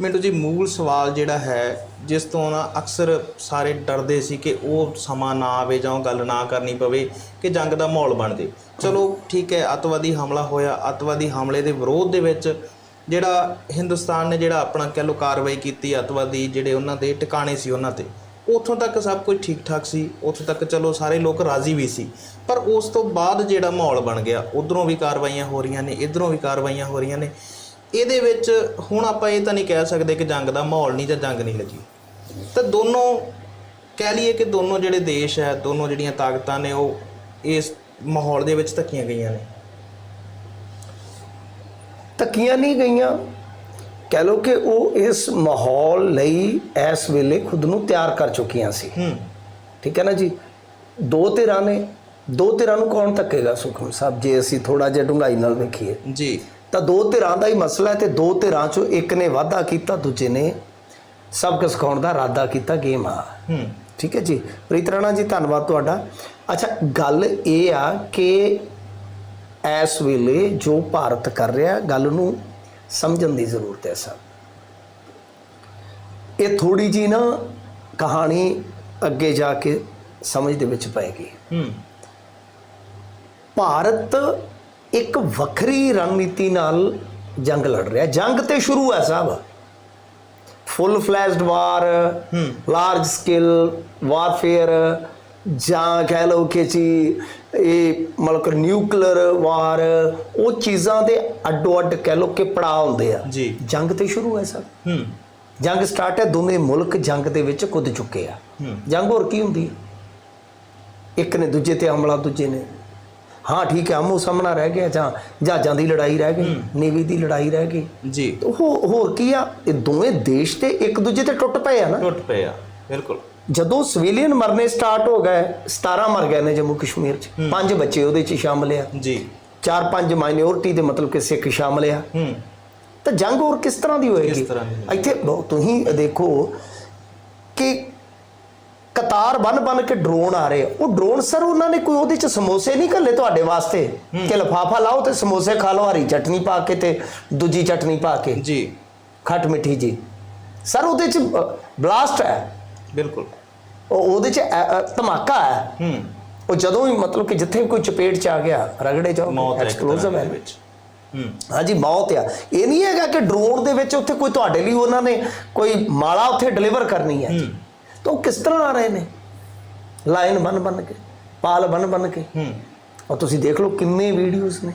ਮਿੰਟੂ ਜੀ, ਮੂਲ ਸਵਾਲ ਜਿਹੜਾ ਹੈ, ਜਿਸ ਤੋਂ ਨਾ ਅਕਸਰ ਸਾਰੇ ਡਰਦੇ ਸੀ ਕਿ ਉਹ ਸਮਾਂ ਨਾ ਆਵੇ ਜਾਂ ਉਹ ਗੱਲ ਨਾ ਕਰਨੀ ਪਵੇ, ਕਿ ਜੰਗ ਦਾ ਮਾਹੌਲ ਬਣ ਜੇ। ਚਲੋ, ਠੀਕ ਹੈ, ਅੱਤਵਾਦੀ ਹਮਲਾ ਹੋਇਆ। ਅੱਤਵਾਦੀ ਹਮਲੇ ਦੇ ਵਿਰੋਧ ਦੇ ਵਿੱਚ ਜਿਹੜਾ ਹਿੰਦੁਸਤਾਨ ਨੇ ਜਿਹੜਾ ਆਪਣਾ ਕਹਿ ਲਓ ਕਾਰਵਾਈ ਕੀਤੀ, ਅੱਤਵਾਦੀ ਜਿਹੜੇ ਉਹਨਾਂ ਦੇ ਟਿਕਾਣੇ ਸੀ ਉਹਨਾਂ ਤੇ। ਉੱਥੋਂ ਤੱਕ ਸਭ ਕੁਝ ਠੀਕ ਠਾਕ ਸੀ। ਉੱਥੋਂ ਤੱਕ ਚਲੋ ਸਾਰੇ ਲੋਕ ਰਾਜ਼ੀ ਵੀ ਸੀ। ਪਰ ਉਸ ਤੋਂ ਬਾਅਦ ਜਿਹੜਾ ਮਾਹੌਲ ਬਣ ਗਿਆ, ਉਧਰੋਂ ਵੀ ਕਾਰਵਾਈਆਂ ਹੋ ਰਹੀਆਂ ਨੇ, ਇਧਰੋਂ ਵੀ ਕਾਰਵਾਈਆਂ ਹੋ ਰਹੀਆਂ ਨੇ। ਇਹਦੇ ਵਿੱਚ ਹੁਣ ਆਪਾਂ ਇਹ ਤਾਂ ਨਹੀਂ ਕਹਿ ਸਕਦੇ ਕਿ ਜੰਗ ਦਾ ਮਾਹੌਲ ਨਹੀਂ ਜਾਂ ਜੰਗ ਨਹੀਂ ਲੱਗੀ। ਤਾਂ ਦੋਨੋਂ ਕਹਿ ਲਈਏ ਕਿ ਦੋਨੋਂ ਜਿਹੜੇ ਦੇਸ਼ ਹੈ ਦੋਨੋਂ ਜਿਹੜੀਆਂ ਤਾਕਤਾਂ ਨੇ ਉਹ ਇਸ ਮਾਹੌਲ ਦੇ ਵਿੱਚ ਧੱਕੀਆਂ ਗਈਆਂ ਨੇ। ਤੱਕੀਆਂ ਨਹੀਂ ਗਈਆਂ। ਕਹਿ ਲੋ ਕਿ ਉਹ ਇਸ ਮਾਹੌਲ ਲਈ ਇਸ ਵੇਲੇ ਖੁਦ ਨੂੰ ਤਿਆਰ ਕਰ ਚੁੱਕੀਆਂ ਸੀ। ਹੂੰ। ਠੀਕ ਹੈ ਨਾ ਜੀ? ਦੋ ਧਿਰਾਂ ਨੇ। ਦੋ ਧਿਰਾਂ ਨੂੰ ਕੌਣ ਧੱਕੇਗਾ ਸੁਖਮ ਸਾਹਿਬ? ਜੇ ਅਸੀਂ ਥੋੜਾ ਜਿਹਾ ਡੂੰਘਾਈ ਨਾਲ ਵੇਖੀਏ। ਜੀ। ਤਾਂ ਦੋ ਧਿਰਾਂ ਦਾ ਹੀ ਮਸਲਾ ਹੈ ਤੇ ਦੋ ਧਿਰਾਂ ਚੋਂ ਇੱਕ ਨੇ ਵਾਅਦਾ ਕੀਤਾ ਦੂਜੇ ਨੇ ਸਬਕ ਸਿਖਾਉਣ ਦਾ ਇਰਾਦਾ ਕੀਤਾ ਗੇਮ ਆ। ਹੂੰ। ਠੀਕ ਹੈ ਜੀ। ਪ੍ਰੀਤ ਰਾਣਾ ਜੀ ਧੰਨਵਾਦ ਤੁਹਾਡਾ। ਅੱਛਾ ਗੱਲ ਇਹ ਆ ਕਿ ਇਸ ਵੇਲੇ ਜੋ ਭਾਰਤ ਕਰ ਰਿਹਾ ਗੱਲ ਨੂੰ ਸਮਝਣ ਦੀ ਜ਼ਰੂਰਤ ਹੈ ਸਰ। ਇਹ ਥੋੜੀ ਜੀ ਨਾ ਕਹਾਣੀ ਅੱਗੇ ਜਾ ਕੇ ਸਮਝ ਦੇ ਵਿੱਚ ਪਏਗੀ। ਹੂੰ। ਭਾਰਤ ਇੱਕ ਵੱਖਰੀ ਰਣਨੀਤੀ ਨਾਲ ਜੰਗ ਲੜ ਰਿਹਾ। ਜੰਗ ਤੇ ਸ਼ੁਰੂ ਹੈ ਸਾਹਿਬ full fledged war large scale warfare ਜਾਂ ਕਹਿ ਲਓ ਕਿ ਜੀ ਇਹ ਮਤਲਬ ਨਿਊਕਲੀਅਰ ਵਾਰ ਉਹ ਚੀਜ਼ਾਂ ਦੇ ਅੱਡੋ ਅੱਡ ਕਹਿ ਲਓ ਕਿ ਪੜਾਅ ਹੁੰਦੇ ਆ। ਜੀ। ਜੰਗ ਤੇ ਸ਼ੁਰੂ ਹੈ ਸਰ ਹੂੰ। ਜੰਗ ਸਟਾਰਟ ਹੈ ਦੋਵੇਂ ਮੁਲਕ ਜੰਗ ਦੇ ਵਿੱਚ ਕੁੱਦ ਚੁੱਕੇ ਆ। ਜੰਗ ਹੋਰ ਕੀ ਹੁੰਦੀ? ਇੱਕ ਨੇ ਦੂਜੇ ਤੇ ਹਮਲਾ ਦੂਜੇ ਨੇ ਹਾਂ ਠੀਕ ਹੈ ਆਮੋ ਸਾਹਮਣਾ ਰਹਿ ਗਿਆ ਜਾਂ ਜਹਾਜ਼ਾਂ ਦੀ ਲੜਾਈ ਰਹਿ ਗਈ ਨੇਵੀ ਦੀ ਲੜਾਈ ਰਹਿ ਗਈ। ਜੀ। ਉਹ ਹੋਰ ਕੀ ਆ? ਇਹ ਦੋਵੇਂ ਦੇਸ਼ ਤੇ ਇੱਕ ਦੂਜੇ ਤੇ ਟੁੱਟ ਪਏ ਆ ਨਾ। ਟੁੱਟ ਪਏ ਆ ਬਿਲਕੁਲ। ਜਦੋਂ ਸਿਵਿਲੀਅਨ ਮਰਨੇ ਸਟਾਰਟ ਹੋ ਗਏ 17 ਮਰ ਗਏ ਨੇ ਜੰਮੂ ਕਸ਼ਮੀਰ 'ਚ। ਪੰਜ ਬੱਚੇ ਉਹਦੇ 'ਚ ਸ਼ਾਮਲ ਆ। ਜੀ। ਚਾਰ ਪੰਜ ਮਾਈਨੋਰਿਟੀ ਦੇ ਮਤਲਬ ਕਿ ਸਿੱਖ ਸ਼ਾਮਲ ਆ। ਹੂੰ। ਤਾਂ ਜੰਗ ਹੋਰ ਕਿਸ ਤਰ੍ਹਾਂ ਦੀ ਹੋਏਗੀ? ਕਿਸ ਤਰ੍ਹਾਂ ਇੱਥੇ ਤੁਸੀਂ ਦੇਖੋ ਕਿ ਕਤਾਰ ਬਨ ਬਨ ਕੇ ਡਰੋਨ ਆ ਰਹੇ। ਉਹ ਡਰੋਨ ਸਰ ਉਹਨਾਂ ਨੇ ਕੋਈ ਉਹਦੇ ਚ ਸਮੋਸੇ ਨਹੀਂ ਘੱਲੇ ਤੁਹਾਡੇ ਵਾਸਤੇ? ਕਿ ਲਫਾਫਾ ਲਾਓ ਤੇ ਸਮੋਸੇ ਖਾ ਲਓ ਹਰੀ ਚਟਨੀ ਪਾ ਕੇ ਤੇ ਦੂਜੀ ਚਟਨੀ ਪਾ ਕੇ। ਜੀ। ਖੱਟ ਮਿੱਠੀ ਜੀ। ਸਰ ਉਹਦੇ ਚ ਬਲਾਸਟ ਹੈ? ਬਿਲਕੁਲ। ਉਹ ਉਹਦੇ ਚ ਧਮਾਕਾ ਹੈ? ਹੂੰ। ਉਹ ਜਦੋਂ ਹੀ ਮਤਲਬ ਕਿ ਜਿੱਥੇ ਵੀ ਕੋਈ ਚਪੇਟ ਚ ਆ ਗਿਆ ਰਗੜੇ ਜਾਓ ਐਕਸਪਲੋਸਿਵ ਹੈ ਵਿੱਚ। ਹੂੰ। ਹਾਂਜੀ ਮੌਤ ਆ। ਇਹ ਨਹੀਂ ਹੈਗਾ ਕਿ ਡਰੋਨ ਦੇ ਵਿੱਚ ਉੱਥੇ ਕੋਈ ਤੁਹਾਡੇ ਲਈ ਉਹਨਾਂ ਨੇ ਕੋਈ ਮਾਲਾ ਉੱਥੇ ਡਿਲੀਵਰ ਕਰਨੀ ਹੈ। ਉਹ ਕਿਸ ਤਰ੍ਹਾਂ ਆ ਰਹੇ ਨੇ? ਲਾਈਨ ਬਨ ਬਨ ਕੇ ਪਾਲ ਬਨ ਬਨ ਕੇ। ਹੂੰ। ਔਰ ਤੁਸੀਂ ਦੇਖ ਲਓ ਕਿੰਨੇ ਵੀਡੀਓਜ਼ ਨੇ।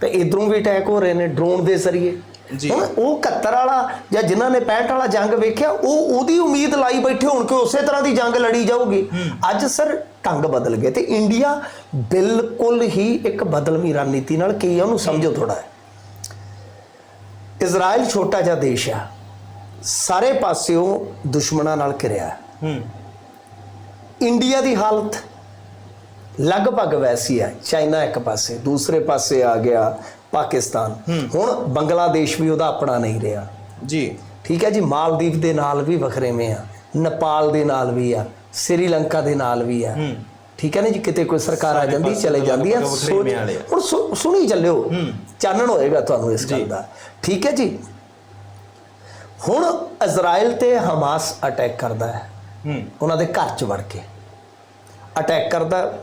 ਤੇ ਇਧਰੋਂ ਵੀ ਅਟੈਕ ਹੋ ਰਹੇ ਨੇ ਡਰੋਨ ਦੇ ਜ਼ਰੀਏ। ਜੀ। ਹੁਣ ਉਹ 71 ਵਾਲਾ ਜਾਂ ਜਿਨ੍ਹਾਂ ਨੇ 65 ਵਾਲਾ ਜੰਗ ਵੇਖਿਆ ਉਹ ਉਹਦੀ ਉਮੀਦ ਲਾਈ ਬੈਠੇ ਹੋਣ ਕਿ ਉਸੇ ਤਰ੍ਹਾਂ ਦੀ ਜੰਗ ਲੜੀ ਜਾਊਗੀ। ਅੱਜ ਸਰ ਢੰਗ ਬਦਲ ਗਏ ਤੇ ਇੰਡੀਆ ਬਿਲਕੁਲ ਹੀ ਇੱਕ ਬਦਲਵੀਂ ਰਣਨੀਤੀ ਨਾਲ ਕੀ ਉਹਨੂੰ ਸਮਝੋ ਥੋੜਾ ਇਜ਼ਰਾਈਲ ਛੋਟਾ ਜਿਹਾ ਦੇਸ਼ ਆ। ਸਾਰੇ ਪਾਸਿਓਂ ਦੁਸ਼ਮਣਾਂ ਨਾਲ ਘਿਰਿਆ ਹੈ। ਹੂੰ। ਇੰਡੀਆ ਦੀ ਹਾਲਤ ਲਗਭਗ ਵੈਸੀ ਹੈ। ਚਾਈਨਾ ਇੱਕ ਪਾਸੇ ਦੂਸਰੇ ਪਾਸੇ ਆ ਗਿਆ ਪਾਕਿਸਤਾਨ। ਹੁਣ ਬੰਗਲਾਦੇਸ਼ ਵੀ ਉਹਦਾ ਆਪਣਾ ਨਹੀਂ ਰਿਹਾ। ਜੀ। ਠੀਕ ਹੈ ਜੀ ਮਾਲਦੀਵ ਦੇ ਨਾਲ ਵੀ ਵਖਰੇਵੇਂ ਆ। ਨੇਪਾਲ ਦੇ ਨਾਲ ਵੀ ਆ। ਸ੍ਰੀਲੰਕਾ ਦੇ ਨਾਲ ਵੀ ਆ। ਠੀਕ ਹੈ ਨਾ ਜੀ ਕਿਤੇ ਕੋਈ ਸਰਕਾਰ ਆ ਜਾਂਦੀ ਚਲੇ ਜਾਂਦੀ ਆ। ਹੁਣ ਸੁਣੀ ਚੱਲਿਓ। ਚਾਨਣ ਹੋਏਗਾ ਤੁਹਾਨੂੰ ਇਸ ਗੱਲ। ਦਾ। ਠੀਕ ਹੈ ਜੀ। ਹੁਣ ਇਜ਼ਰਾਈਲ ਤੇ ਹਮਾਸ ਅਟੈਕ ਕਰਦਾ ਹੈ। ਹੂੰ। ਉਹਨਾਂ ਦੇ ਘਰ ਚ ਵੜ ਕੇ। ਅਟੈਕ ਕਰਦਾ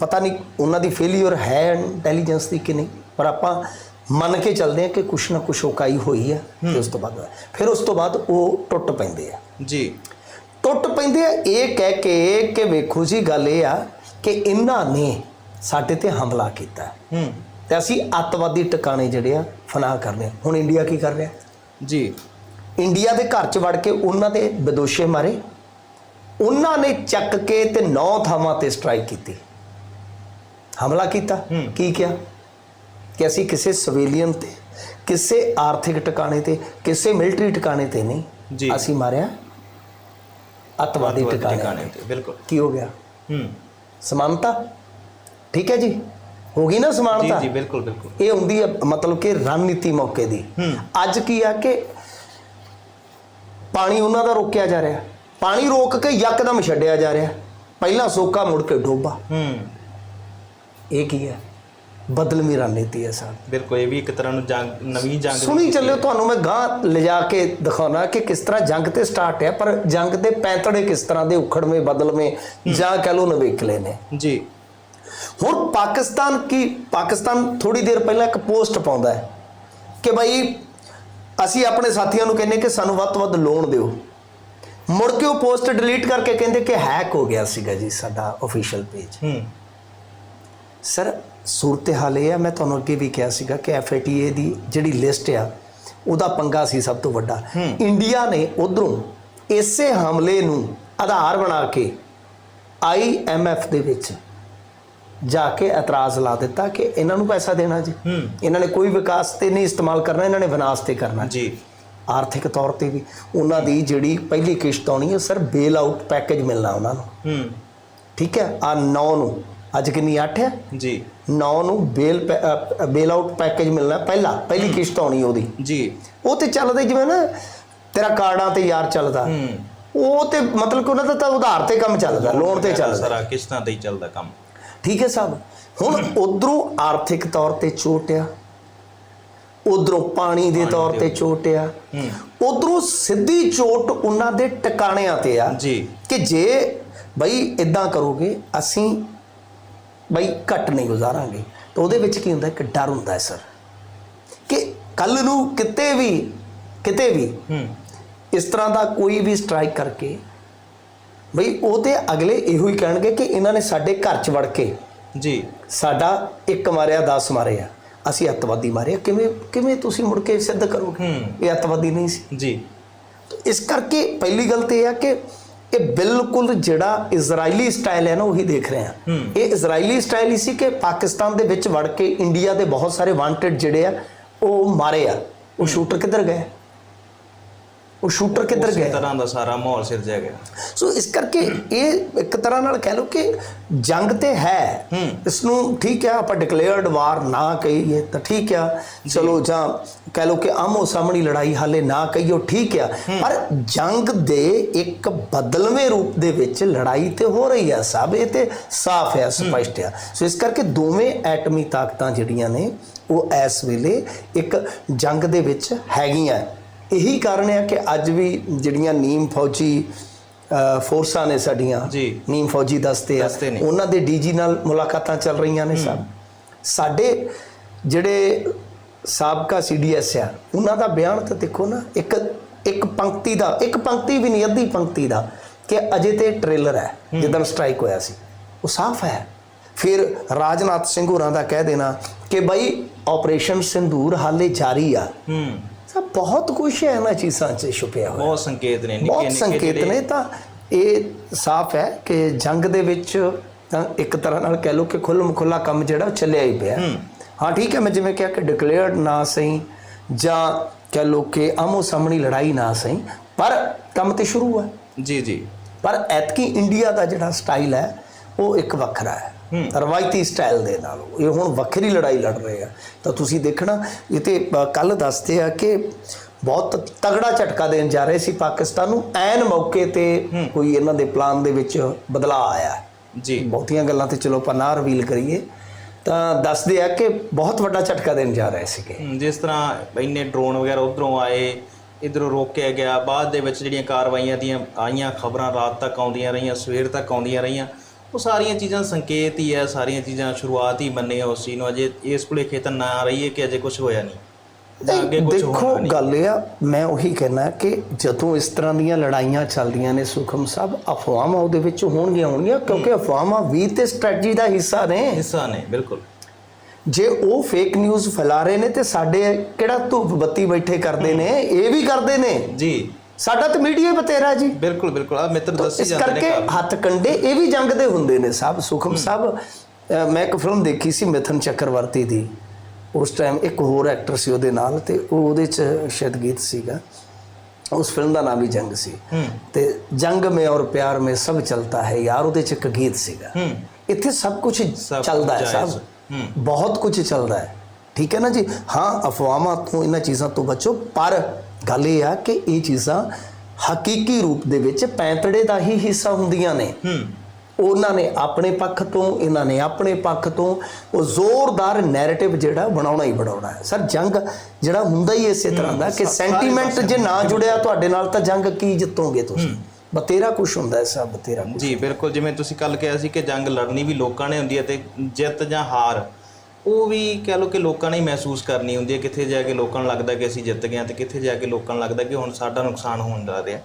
ਪਤਾ ਨਹੀਂ ਉਹਨਾਂ ਦੀ ਫੇਲਿਅਰ ਹੈ ਇੰਟੈਲੀਜੈਂਸ ਦੀ ਕਿ ਨਹੀਂ ਪਰ ਆਪਾਂ ਮੰਨ ਕੇ ਚੱਲਦੇ ਹਾਂ ਕਿ ਕੁਛ ਨਾ ਕੁਛ ਉਕਾਈ ਹੋਈ ਹੈ ਤੇ ਉਸ ਤੋਂ ਬਾਅਦ। ਫਿਰ ਉਸ ਤੋਂ ਬਾਅਦ ਉਹ ਟੁੱਟ ਪੈਂਦੇ ਆ। ਜੀ। ਟੁੱਟ ਪੈਂਦੇ ਆ ਇਹ ਕਹਿ ਕੇ ਕਿ ਵੇਖੋ ਜੀ ਗੱਲ ਇਹ ਆ ਕਿ ਇਹਨਾਂ ਨੇ ਸਾਡੇ ਤੇ ਹਮਲਾ ਕੀਤਾ। ਹੂੰ। ਤੇ ਅਸੀਂ ਅੱਤਵਾਦੀ ਟਿਕਾਣੇ ਜਿਹੜੇ ਆ ਫਨਾਹ ਕਰਨੇ ਹੁਣ ਇੰਡੀਆ ਕੀ ਕਰ ਰਿਹਾ? ਜੀ। ਇੰਡੀਆ ਦੇ ਘਰ 'ਚ ਵੜ ਕੇ ਉਹਨਾਂ ਦੇ ਬਦੋਸ਼ੇ ਮਾਰੇ। ਉਹਨਾਂ ਨੇ ਚੱਕ ਕੇ ਤੇ ਨੌ ਥਾਵਾਂ ਤੇ ਸਟ੍ਰਾਈਕ ਕੀਤੀ। ਹਮਲਾ ਕੀਤਾ। ਕੀ ਕਿਹਾ? ਕਿ ਅਸੀਂ ਕਿਸੇ ਸਿਵਿਲੀਅਨ ਤੇ ਕਿਸੇ ਆਰਥਿਕ ਟਿਕਾਣੇ ਤੇ ਕਿਸੇ ਮਿਲਟਰੀ ਟਿਕਾਣੇ ਤੇ ਜੀ। ਨਹੀਂ ਅਸੀਂ ਮਾਰਿਆ ਅੱਤਵਾਦੀ ਟਿਕਾਣੇ ਤੇ। ਬਿਲਕੁਲ। ਕੀ ਹੋ ਗਿਆ? ਹੂੰ। ਸਮਾਨਤਾ? ਠੀਕ ਹੈ ਜੀ? ਹੋ ਗਈ ਨਾ ਜੀ ਸਮਾਨਤਾ? ਜੀ ਬਿਲਕੁਲ ਬਿਲਕੁਲ। ਇਹ ਹੁੰਦੀ ਹੈ ਮਤਲਬ ਕਿ ਰਣਨੀਤੀ ਮੌਕੇ ਦੀ। ਅੱਜ ਕੀ ਆ ਕਿ ਪਾਣੀ ਉਹਨਾਂ ਦਾ ਰੋਕਿਆ ਜਾ ਰਿਹਾ। ਪਾਣੀ ਰੋਕ ਕੇ ਯਕਦਮ ਛੱਡਿਆ ਜਾ ਰਿਹਾ। ਪਹਿਲਾਂ ਸੋਕਾ ਮੁੜ ਕੇ ਡੋਬਾ। ਹੂੰ। ਇਹ ਕੀ ਹੈ? ਬਦਲਵੀਂ ਰਣਨੀਤੀ ਹੈ ਸਾਹਿਬ ਬਿਲਕੁਲ ਇਹ ਵੀ ਇੱਕ ਤਰ੍ਹਾਂ ਨੂੰ ਜੰਗ ਨਵੀਂ ਜੰਗ ਸੁਣੀ ਚੱਲਿਓ ਤੁਹਾਨੂੰ ਮੈਂ ਗਾਂ ਲਿਜਾ ਕੇ ਦਿਖਾਉਣਾ ਕਿ ਕਿਸ ਤਰ੍ਹਾਂ ਜੰਗ ਤੇ ਸਟਾਰਟ ਹੈ ਪਰ ਜੰਗ ਦੇ ਪੈਂਤੜੇ ਕਿਸ ਤਰ੍ਹਾਂ ਦੇ ਉਖੜਵੇਂ ਬਦਲਵੇਂ ਜਾਂ ਕਹ ਲੋ ਨਵੇਕਲੇ ਨੇ। ਜੀ। ਹੁਣ ਪਾਕਿਸਤਾਨ ਕੀ ਪਾਕਿਸਤਾਨ ਥੋੜੀ ਦੇਰ ਪਹਿਲਾਂ ਇੱਕ ਪੋਸਟ ਪਾਉਂਦਾ ਹੈ ਕਿ ਭਾਈ ਅਸੀਂ ਆਪਣੇ ਸਾਥੀਆਂ ਨੂੰ ਕਹਿੰਦੇ ਕਿ ਸਾਨੂੰ ਵੱਧ ਤੋਂ ਵੱਧ ਲੋਨ ਦਿਓ। ਮੁੜ ਕੇ ਉਹ ਪੋਸਟ ਡਿਲੀਟ ਕਰਕੇ ਕਹਿੰਦੇ ਕਿ ਹੈਕ ਹੋ ਗਿਆ ਸੀਗਾ ਜੀ ਸਾਡਾ ਅਫੀਸ਼ੀਅਲ ਪੇਜ ਹੂੰ। ਸਰ ਸੂਰਤ ਹਾਲ ਇਹ ਆ ਮੈਂ ਤੁਹਾਨੂੰ ਅੱਗੇ ਵੀ ਕਿਹਾ ਸੀਗਾ ਕਿ FATA ਦੀ ਜਿਹੜੀ ਲਿਸਟ ਆ ਉਹਦਾ ਪੰਗਾ ਸੀ ਸਭ ਤੋਂ ਵੱਡਾ। ਇੰਡੀਆ ਨੇ ਉਧਰੋਂ ਇਸੇ ਹਮਲੇ ਨੂੰ ਆਧਾਰ ਬਣਾ ਕੇ IMF ਦੇ ਵਿੱਚ ਜਾ ਕੇ ਇਤਰਾਜ਼ ਲਾ ਦਿੱਤਾ ਕਿ ਇਹਨਾਂ ਨੂੰ ਪੈਸਾ ਦੇਣਾ ਜੀ। ਇਹਨਾਂ ਨੇ ਕੋਈ ਵਿਕਾਸ ਤੇ ਨਹੀਂ ਇਸਤੇਮਾਲ ਕਰਨਾ ਇਹਨਾਂ ਨੇ ਵਿਨਾਸ਼ ਤੇ ਕਰਨਾ। ਜੀ। ਆਰਥਿਕ ਤੌਰ ਤੇ ਵੀ। ਉਹਨਾਂ ਦੀ ਜਿਹੜੀ ਪਹਿਲੀ ਕਿਸ਼ਤ ਆਉਣੀ ਹੈ ਸਰ ਬੇਲ ਆਊਟ ਪੈਕੇਜ ਮਿਲਣਾ ਉਹਨਾਂ ਨੂੰ। ਹੂੰ। ਠੀਕ ਹੈ? ਆ 9 ਨੂੰ। ਅੱਜ ਕਿੰਨੀ 8 ਹੈ? ਜੀ। 9 ਨੂੰ ਬੇਲ ਬੇਲ ਆਊਟ ਪੈਕੇਜ ਮਿਲਣਾ ਪਹਿਲਾ ਪਹਿਲੀ ਕਿਸ਼ਤ ਆਉਣੀ ਉਹਦੀ। ਜੀ। ਉਹ ਤੇ ਚੱਲਦਾ ਜਿਵੇਂ ਨਾ ਤੇਰਾ ਕਾਰਡਾਂ ਤੇ ਯਾਰ ਚੱਲਦਾ। ਹੂੰ। ਉਹ ਤੇ ਮਤਲਬ ਕਿ ਉਹਨਾਂ ਦਾ ਤਾਂ ਉਧਾਰ ਤੇ ਕੰਮ ਚੱਲਦਾ ਲੋਨ ਤੇ ਚੱਲਦਾ। ਸਾਰਾ ਕਿਸ਼ਤਾਂ ਤੇ ਹੀ ਚੱਲਦਾ ਕੰਮ। ਠੀਕ ਹੈ ਸਾਹਿਬ? ਹੁਣ ਉਧਰੋਂ ਆਰਥਿਕ ਤੌਰ ਤੇ ਚੋਟ ਆ ਉਧਰੋਂ ਪਾਣੀ ਦੇ ਤੌਰ ਤੇ ਚੋਟ ਆ ਉਧਰੋਂ ਸਿੱਧੀ ਚੋਟ ਉਹਨਾਂ ਦੇ ਟਿਕਾਣਿਆਂ ਤੇ ਆ। ਜੀ। ਕਿ ਜੇ ਬਈ ਇਦਾਂ ਕਰੋਗੇ ਅਸੀਂ ਬਈ ਘੱਟ ਨਹੀਂ ਗੁਜ਼ਾਰਾਂਗੇ। ਤਾਂ ਉਹਦੇ ਵਿੱਚ ਕੀ ਹੁੰਦਾ? ਇੱਕ ਡਰ ਹੁੰਦਾ ਹੈ ਸਰ। ਕਿ ਕੱਲ ਨੂੰ ਕਿਤੇ ਵੀ ਕਿਤੇ ਵੀ ਹੂੰ। ਇਸ ਤਰ੍ਹਾਂ ਦਾ ਕੋਈ ਵੀ ਸਟ੍ਰਾਈਕ ਕਰਕੇ ਬਈ ਉਹ ਤੇ ਅਗਲੇ ਇਹੋ ਹੀ ਕਹਿਣਗੇ ਕਿ ਇਹਨਾਂ ਨੇ ਸਾਡੇ ਘਰ 'ਚ ਵੜ ਕੇ ਜੀ। ਸਾਡਾ ਇੱਕ ਮਾਰਿਆ 10 ਮਾਰੇ ਆ। ਅਸੀਂ ਅੱਤਵਾਦੀ ਮਾਰੇ ਆ। ਕਿਵੇਂ ਕਿਵੇਂ ਤੁਸੀਂ ਮੁੜ ਕੇ ਸਿੱਧ ਕਰੋਗੇ? ਇਹ ਅੱਤਵਾਦੀ ਨਹੀਂ ਸੀ। ਜੀ। ਇਸ ਕਰਕੇ ਪਹਿਲੀ ਗੱਲ ਤੇ ਇਹ ਆ ਕਿ ਇਹ ਬਿਲਕੁਲ ਜਿਹੜਾ ਇਜ਼ਰਾਈਲੀ ਸਟਾਈਲ ਹੈ ਨਾ ਉਹੀ ਦੇਖ ਰਹੇ ਆ। ਇਹ ਇਜ਼ਰਾਈਲੀ ਸਟਾਈਲ ਹੀ ਸੀ ਕਿ ਪਾਕਿਸਤਾਨ ਦੇ ਵਿੱਚ ਵੜ ਕੇ ਇੰਡੀਆ ਦੇ ਬਹੁਤ ਸਾਰੇ ਵਾਂਟਡ ਜਿਹੜੇ ਆ ਉਹ ਮਾਰੇ ਆ। ਉਹ ਸ਼ੂਟਰ ਕਿੱਧਰ ਗਏ? ਉਹ ਸ਼ੂਟਰ ਕਿੱਧਰ ਗਏ? ਤਰ੍ਹਾਂ ਦਾ ਸਾਰਾ ਮਾਹੌਲ ਸਿਰਜਿਆ ਗਿਆ ਸੋ ਇਸ ਕਰਕੇ ਇਹ ਇੱਕ ਤਰ੍ਹਾਂ ਨਾਲ ਕਹਿ ਲਓ ਕਿ ਜੰਗ ਤੇ ਹੈ। ਹੂੰ। ਇਸ ਨੂੰ ਠੀਕ ਹੈ ਆਪਾਂ ਡਿਕਲੇਅਰਡ ਵਾਰ ਨਾ ਕਹੀਏ ਤਾਂ ਠੀਕ ਆ। ਚਲੋ ਜਾਂ ਕਹਿ ਲਓ ਕਿ ਆਮੋ ਸਾਹਮਣੀ ਲੜਾਈ ਹਾਲੇ ਨਾ ਕਹੀਓ ਠੀਕ ਆ। ਪਰ ਜੰਗ ਦੇ ਇੱਕ ਬਦਲਵੇਂ ਰੂਪ ਦੇ ਵਿੱਚ ਲੜਾਈ ਤੇ ਹੋ ਰਹੀ ਆ ਸਭ ਇਹ ਤੇ ਸਾਫ਼ ਹੈ। ਸਪਸ਼ਟ ਆ। ਸੋ ਇਸ ਕਰਕੇ ਦੋਵੇਂ ਐਟਮੀ ਤਾਕਤਾਂ ਜਿਹੜੀਆਂ ਨੇ ਉਹ ਇਸ ਵੇਲੇ ਇੱਕ ਜੰਗ ਦੇ ਵਿੱਚ ਹੈਗੀਆਂ। ਇਹੀ ਕਾਰਨ ਹੈ ਕਿ ਅੱਜ ਵੀ ਜਿਹੜੀਆਂ ਨੀਮ ਫੌਜੀ ਫੋਰਸਾਂ ਨੇ ਸਾਡੀਆਂ। ਨੀਮ ਫੌਜੀ ਦਸਤੇ ਆ। ਉਹਨਾਂ ਦੇ ਡੀਜੀ ਨਾਲ ਮੁਲਾਕਾਤਾਂ ਚੱਲ ਰਹੀਆਂ ਨੇ ਸਭ। ਸਾਡੇ ਜਿਹੜੇ ਸਾਬਕਾ ਸੀਡੀਐਸ ਆ ਉਹਨਾਂ ਦਾ ਬਿਆਨ ਤਾਂ ਦੇਖੋ ਨਾ ਇੱਕ ਇੱਕ ਪੰਕਤੀ ਦਾ ਇੱਕ ਪੰਕਤੀ ਵੀ ਨਹੀਂ ਅੱਧੀ ਪੰਕਤੀ ਦਾ ਕਿ ਅਜੇ ਤੇ ਟ੍ਰੇਲਰ ਹੈ ਜਦੋਂ ਸਟ੍ਰਾਈਕ ਹੋਇਆ ਸੀ। ਉਹ ਸਾਫ਼ ਹੈ। ਫਿਰ ਰਾਜਨਾਥ ਸਿੰਘ ਹੋਰਾਂ ਦਾ ਕਹਿ ਦੇਣਾ ਕਿ ਬਈ ਆਪਰੇਸ਼ਨ ਸਿੰਦੂਰ ਹਾਲੇ ਜਾਰੀ ਆ। ਹੂੰ। ਸਭ ਬਹੁਤ ਕੁਝ ਹੈ ਇਹਨਾਂ ਚੀਜ਼ਾਂ 'ਚ ਛੁਪਿਆ ਹੋਇਆ। ਬਹੁਤ ਸੰਕੇਤ ਨੇ ਬਹੁਤ ਨਿੱਕੇ ਸੰਕੇਤ ਨਿੱਕੇ ਨੇ ਤਾਂ ਇਹ ਸਾਫ਼ ਹੈ ਕਿ ਜੰਗ ਦੇ ਵਿੱਚ ਤਾਂ ਇੱਕ ਤਰ੍ਹਾਂ ਨਾਲ ਕਹਿ ਲਓ ਕਿ ਖੁੱਲਮ ਖੁੱਲਾ ਕੰਮ ਜਿਹੜਾ ਉਹ ਚੱਲਿਆ ਹੀ ਪਿਆ। ਹਾਂ। ਠੀਕ ਹੈ ਮੈਂ ਜਿਵੇਂ ਕਿਹਾ ਕਿ ਡਿਕਲੇਅਰਡ ਨਾ ਸਹੀ ਜਾਂ ਕਹਿ ਲਓ ਕਿ ਆਮੋ ਸਾਹਮਣੀ ਲੜਾਈ ਨਾ ਸਹੀ ਪਰ ਕੰਮ ਤੇ ਸ਼ੁਰੂ ਹੈ ਜੀ ਜੀ। ਪਰ ਐਤਕੀ ਇੰਡੀਆ ਦਾ ਜਿਹੜਾ ਸਟਾਈਲ ਹੈ ਉਹ ਇੱਕ ਵੱਖਰਾ ਹੈ। ਰਵਾਇਤੀ ਸਟਾਈਲ ਦੇ ਨਾਲ। ਇਹ ਹੁਣ ਵੱਖਰੀ ਲੜਾਈ ਲੜ ਰਹੇ ਆ। ਤਾਂ ਤੁਸੀਂ ਦੇਖਣਾ ਇਹ ਤੇ ਕੱਲ ਦੱਸਦੇ ਆ ਕਿ ਬਹੁਤ ਤਗੜਾ ਝਟਕਾ ਦੇਣ ਜਾ ਰਹੇ ਸੀ ਪਾਕਿਸਤਾਨ ਨੂੰ। ਐਨ ਮੌਕੇ ਤੇ ਕੋਈ ਇਹਨਾਂ ਦੇ ਪਲਾਨ ਦੇ ਵਿੱਚ ਬਦਲਾਅ ਆਇਆ। ਜੀ। ਬਹੁਤੀਆਂ ਗੱਲਾਂ ਤੇ ਚਲੋ ਆਪਾਂ ਨਾ ਰਿਵੀਲ ਕਰੀਏ। ਤਾਂ ਦੱਸਦੇ ਆ ਕਿ ਬਹੁਤ ਵੱਡਾ ਝਟਕਾ ਦੇਣ ਜਾ ਰਹੇ ਸੀਗੇ। ਜਿਸ ਤਰ੍ਹਾਂ ਇੰਨੇ ਡਰੋਨ ਵਗੈਰਾ ਉਧਰੋਂ ਆਏ ਇਧਰੋਂ ਰੋਕਿਆ ਗਿਆ। ਬਾਅਦ ਦੇ ਵਿੱਚ ਜਿਹੜੀਆਂ ਕਾਰਵਾਈਆਂ ਦੀਆਂ ਆਈਆਂ ਖਬਰਾਂ ਰਾਤ ਤੱਕ ਆਉਂਦੀਆਂ ਰਹੀਆਂ ਸਵੇਰ ਤੱਕ ਆਉਂਦੀਆਂ ਰਹੀਆਂ। ਉਹ ਸਾਰੀਆਂ ਚੀਜ਼ਾਂ ਸੰਕੇਤ ਹੀ ਹੈ ਸਾਰੀਆਂ ਚੀਜ਼ਾਂ ਸ਼ੁਰੂਆਤ ਹੀ ਮੰਨੇ ਆ ਉਸ ਚੀਜ਼ ਨੂੰ। ਅਜੇ ਇਸ ਭੁਲੇਖੇ ਤਾਂ ਨਾ ਰਹੀਏ ਕਿ ਅਜੇ ਕੁਝ ਹੋਇਆ ਨਹੀਂ। ਦੇਖੋ ਗੱਲ ਇਹ ਆ ਮੈਂ ਉਹੀ ਕਹਿਣਾ ਕਿ ਜਦੋਂ ਇਸ ਤਰ੍ਹਾਂ ਦੀਆਂ ਲੜਾਈਆਂ ਚੱਲਦੀਆਂ ਨੇ ਸੁਖਮ ਸਾਹਿਬ ਅਫਵਾਹਾਂ ਉਹਦੇ ਵਿੱਚ ਹੋਣਗੀਆਂ ਹੋਣਗੀਆਂ ਕਿਉਂਕਿ ਅਫਵਾਹਾਂ ਵੀ ਤੇ ਸਟ੍ਰੈਟਜੀ ਦਾ ਹਿੱਸਾ ਨੇ। ਹਿੱਸਾ ਨੇ ਬਿਲਕੁਲ। ਜੇ ਉਹ ਫੇਕ ਨਿਊਜ਼ ਫੈਲਾ ਰਹੇ ਨੇ ਤੇ ਸਾਡੇ ਕਿਹੜਾ ਧੂਪ ਬੱਤੀ ਬੈਠੇ ਕਰਦੇ ਨੇ? ਇਹ ਵੀ ਕਰਦੇ ਨੇ। ਜੀ। ਸਾਡਾ ਤਾਂ ਮੀਡੀਆ ਹੀ ਬਤੇਰਾ ਜੀ। ਬਿਲਕੁਲ ਬਿਲਕੁਲ। ਆ ਮਿੱਤਰ ਦੱਸੀ ਜਾਂਦੇ ਨੇ ਕਰਕੇ ਹੱਥ ਕੰਡੇ ਇਹ ਵੀ ਜੰਗ ਦੇ ਹੁੰਦੇ ਨੇ ਸਾਹਿਬ ਸੁਖਮ ਸਾਹਿਬ ਮੈਂ ਇੱਕ ਫਿਲਮ ਦੇਖੀ ਸੀ ਮਿਥਨ ਚੱਕਰਵਰਤੀ ਦੀ। ਉਸ ਟਾਈਮ ਇੱਕ ਹੋਰ ਐਕਟਰ ਸੀ ਉਹਦੇ ਨਾਲ ਤੇ ਉਹ ਉਹਦੇ ਚ ਸ਼ਾਇਦ ਗੀਤ ਸੀਗਾ। ਉਸ ਫਿਲਮ ਦਾ ਨਾਮ ਵੀ ਜੰਗ ਸੀ। ਤੇ ਜੰਗ ਮੇ ਔਰ ਪਿਆਰ ਮੇ ਸਭ ਚਲਤਾ ਹੈ ਯਾਰ ਉਹਦੇ ਚ ਇੱਕ ਗੀਤ ਸੀਗਾ। ਇੱਥੇ ਸਭ ਕੁਝ ਚੱਲਦਾ ਹੈ ਜਾਇਜ਼। ਬਹੁਤ ਕੁਝ ਚੱਲਦਾ ਹੈ। ਠੀਕ ਹੈ ਨਾ ਜੀ? ਹਾਂ ਅਫਵਾਹਾਂ ਤੋਂ ਇਹਨਾਂ ਚੀਜ਼ਾਂ ਤੋਂ ਬਚੋ ਪਰ ਗੱਲ ਇਹ ਆ ਕਿ ਇਹ ਚੀਜ਼ਾਂ ਹਕੀਕੀ ਰੂਪ ਦੇ ਵਿੱਚ ਪੈਂਤੜੇ ਦਾ ਹੀ ਹਿੱਸਾ ਹੁੰਦੀਆਂ ਨੇ। ਹੂੰ। ਉਹਨਾਂ ਨੇ ਆਪਣੇ ਪੱਖ ਤੋਂ ਇਹਨਾਂ ਨੇ ਆਪਣੇ ਪੱਖ ਤੋਂ ਉਹ ਜ਼ੋਰਦਾਰ ਨੈਰੇਟਿਵ ਜਿਹੜਾ ਬਣਾਉਣਾ ਹੀ ਬਣਾਉਣਾ ਹੈ। ਸਰ ਜੰਗ ਜਿਹੜਾ ਹੁੰਦਾ ਹੀ ਇਸੇ ਤਰ੍ਹਾਂ ਦਾ ਕਿ ਸੈਂਟੀਮੈਂਟ ਜੇ ਨਾ ਜੁੜਿਆ ਤੁਹਾਡੇ ਨਾਲ ਤਾਂ ਜੰਗ ਕੀ ਜਿੱਤੋਗੇ ਤੁਸੀਂ? ਬਤੇਰਾ ਕੁਛ ਹੁੰਦਾ ਹੈ ਸਭ ਬਤੇਰਾ ਜੀ ਬਿਲਕੁਲ। ਜਿਵੇਂ ਤੁਸੀਂ ਕੱਲ ਕਿਹਾ ਸੀ ਕਿ ਜੰਗ ਲੜਨੀ ਵੀ ਲੋਕਾਂ ਨੇ ਹੁੰਦੀ ਹੈ ਤੇ ਜਿੱਤ ਜਾਂ ਹਾਰ ਉਹ ਵੀ ਕਹਿ ਲਓ ਕਿ ਲੋਕਾਂ ਨੇ ਹੀ ਮਹਿਸੂਸ ਕਰਨੀ ਹੁੰਦੀ ਹੈ, ਕਿੱਥੇ ਜਾ ਕੇ ਲੋਕਾਂ ਨੂੰ ਲੱਗਦਾ ਕਿ ਅਸੀਂ ਜਿੱਤ ਗਏ ਹਾਂ ਅਤੇ ਕਿੱਥੇ ਜਾ ਕੇ ਲੋਕਾਂ ਨੂੰ ਲੱਗਦਾ ਕਿ ਹੁਣ ਸਾਡਾ ਨੁਕਸਾਨ ਹੋਣ ਜਾ ਰਿਹਾ।